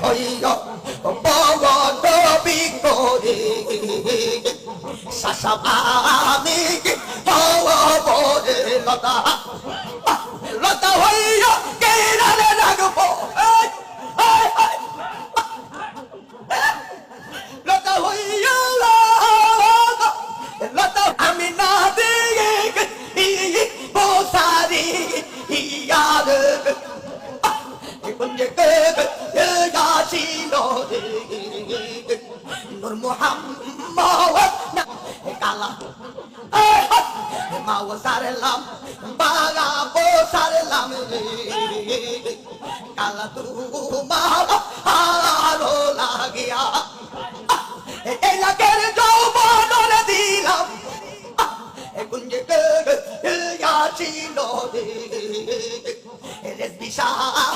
হইয়া পবন বিকরে শাসাবানি পবরে লতা লতা হইয়া কেরালে এই। লতা হইয়া নূর মুহাম্মদ না কালা মাও সারলাম বাগা বো সারলাম কালা তু মাও হারো লাগিয়া এলাকের যৌবন দিলাম কুঞ্জে ছিল রেস বিশাল বাণীর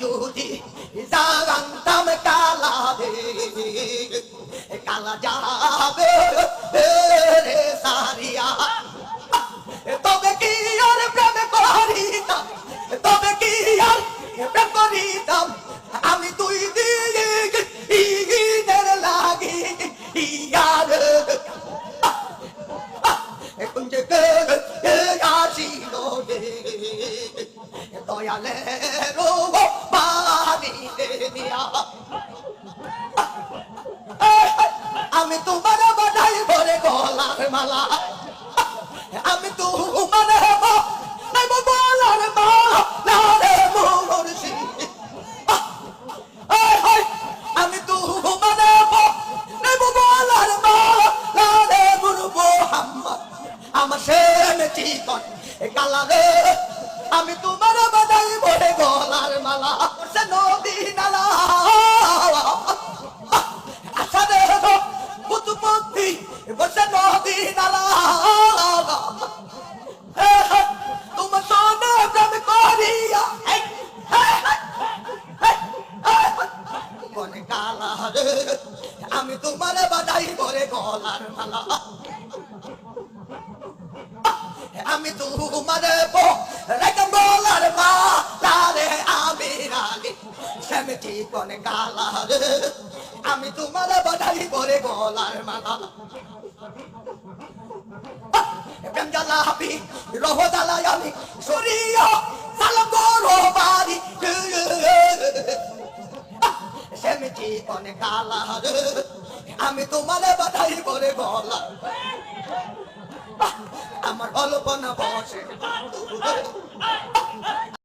যদি জানতাম কালা কালা যাবে রে সারিয়া। তবে কি আর প্রেম করিতাম? তবে কি আর প্রেম করিতাম? আমি তুই দিয়ে ঈদের লাগি ইয়ার এখন যে আসিল রো। নিয়া আমি তোমার বাধাই ভরে গলার মালা আমি তো হব নাই বলার মালা আমি তো হব নাই বলার মালা রে মোহাম্মদ আমার সেন চিকন কালা রে আমি তোমার বাদাই ভরে গলার মালা সে নদী নালা। রে বুতুপতি বসে নদী নালা। করিয়া কোনে কালা আমি তোমার বাদাই করে গলার মালা। আমি তোমার সেমটি কোনে কালা আমি তোমার বাদাই করে গলার মালা। আমি আমি তোমার বাধাই করে গলা? আমার অল্পনা বসে।